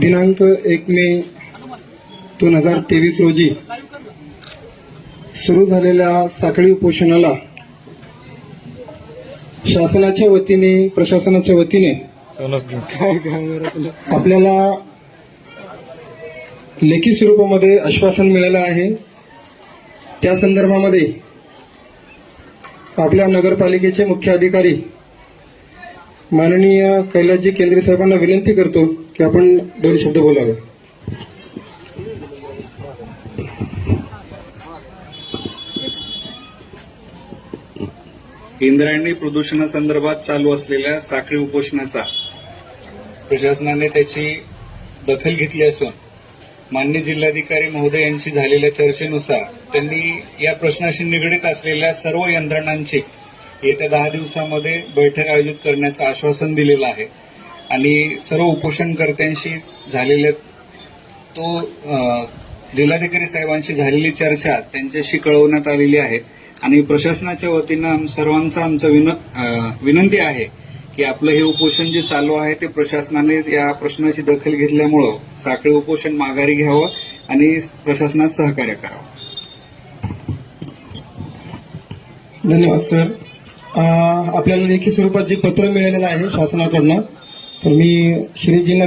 दिनांक एक मे दोन हजार तेवीस रोजी सुरू झालेल्या साखळी उपोषणाला शासनाच्या वतीने प्रशासनाच्या वतीने आपल्याला लेखी स्वरूपामध्ये आश्वासन मिळालं आहे. त्या संदर्भामध्ये आपल्या नगरपालिकेचे मुख्य अधिकारी माननीय कैलासजी केंद्रे साहेबांना विनंती करतो की आपण दोन शब्द बोलावे. इंद्रायणी प्रदूषणासंदर्भात चालू असलेल्या साखळी उपोषणाचा प्रशासनाने त्याची दखल घेतली असून मान्य जिल्हाधिकारी महोदय यांशी झालेल्या चर्चेनुसार त्यांनी या प्रश्नाशी निगडीत असलेल्या सर्व यंत्रणांची येत्या दहा दिवसामध्ये बैठक आयोजित करण्याचं आश्वासन दिलेलं आहे. आणि सर्व उपोषणकर्त्यांशी झालेल्या तो जिल्हाधिकारी साहेबांशी झालेली चर्चा त्यांच्याशी कळवण्यात आलेली आहे. आणि प्रशासनाच्या वतीनं आम- सर्वांचं आमचं विन विनंती आहे की आपलं हे उपोषण जे चालू आहे ते प्रशासनाने या प्रश्नाची दखल घेतल्यामुळं साखळी उपोषण माघारी घ्यावं आणि प्रशासनात सहकार्य करावं. धन्यवाद सर. आपल्याला लेखी स्वरूपात जे पत्र मिळालेलं आहे शासनाकडनं तर मी श्रीजींना